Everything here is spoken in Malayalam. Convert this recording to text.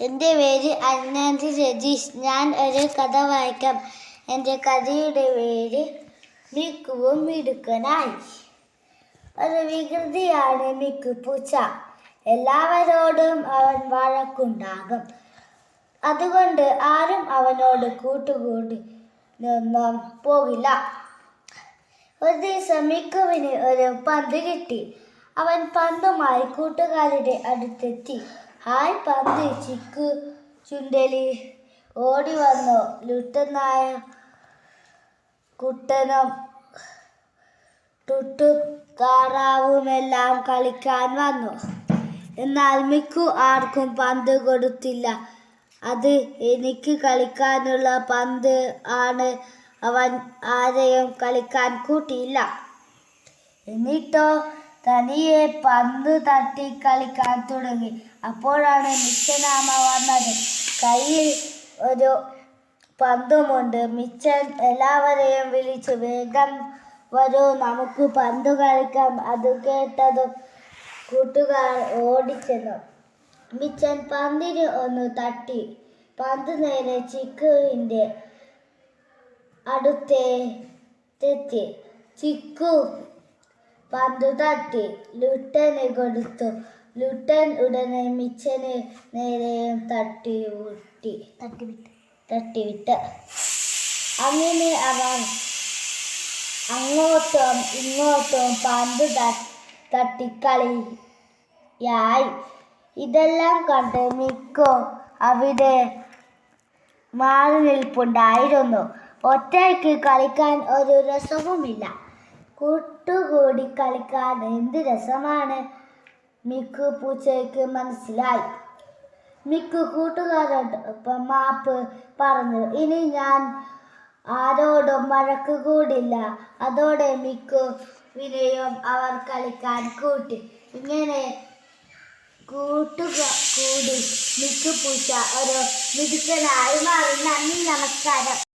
എന്റെ പേര് അന്നാന്തി രജീഷ് ഞാൻ ഒരു കഥ വായിക്കാം. എന്റെ കഥയുടെ പേര് മിക്കുവും മിടുക്കനായി. ഒരു വികൃതിയാണ് മിക്കു പൂച്ച. എല്ലാവരോടും അവൻ വഴക്കുണ്ടാകും. അതുകൊണ്ട് ആരും അവനോട് കൂട്ടുകൂടി നിന്നും പോകില്ല. ഒരു ദിവസം മിക്കുവിന് ഒരു പന്ത് കിട്ടി. അവൻ പന്തുമായി കൂട്ടുകാരുടെ അടുത്തെത്തി. ഹായ് പന്ത് ചിക്കു ചുണ്ടലി. ഓടി വന്നു. ലുട്ടനായ കുട്ടനും ടുട്ടു താറാവുമെല്ലാം കളിക്കാൻ വന്നു. എന്നാൽ മിക്കു ആർക്കും പന്ത് കൊടുത്തില്ല. അത് എനിക്ക് കളിക്കാനുള്ള പന്ത് ആണ്. അവൻ ആരെയും കളിക്കാൻ കൂട്ടിയില്ല. എന്നിട്ടോ തനിയെ പന്ത് തട്ടി കളിക്കാൻ തുടങ്ങി. അപ്പോഴാണ് മിച്ചനാമ വന്നത്. കയ്യിൽ ഒരു പന്തുമുണ്ട്. മിച്ചൻ എല്ലാവരെയും വിളിച്ചു വേഗം വരൂ നമുക്ക് പന്ത് കളിക്കാം. അത് കേട്ടതും കൂട്ടുകാർ ഓടിച്ചെന്നു. മിച്ചൻ പന്തിന് ഒന്ന് തട്ടി. പന്ത് നേരെ ചിക്കുവിന്റെ അടുത്തേത്തെത്തി ചിക്കു പന്ത് തട്ടി. ലുട്ടന് കൊടുത്തു. ലുട്ടൻ ഉടനെ മിച്ചന് നേരെയും തട്ടി വിട്ടി തട്ടിവിട്ട്. തട്ടിവിട്ട്. അങ്ങനെ അവൻ അങ്ങോട്ടും ഇങ്ങോട്ടും പന്ത് തട്ടിക്കളിയായി. ഇതെല്ലാം കണ്ട് മിക്കോ അവിടെ മാറി നിൽപ്പുണ്ടായിരുന്നു. ഒറ്റയ്ക്ക് കളിക്കാൻ ഒരു രസവുമില്ല. കൂട്ടുകൂടി കളിക്കാൻ എന്ത് രസമാണ്? മിക്കു പൂച്ചയ്ക്ക് മനസ്സിലായി. മിക്കു കൂട്ടുകാരോടൊപ്പം മാപ്പ് പറഞ്ഞു ഇനി ഞാൻ ആരോടും വഴക്ക് കൂടില്ല. അതോടെ മിക്കു വിനയും അവർ കളിക്കാൻ കൂട്ടി. ഇങ്ങനെ കൂട്ടുക കൂടി മിക്കു പൂച്ച ഒരു മിടുക്കനായി മാറി. നന്ദി നമസ്കാരം.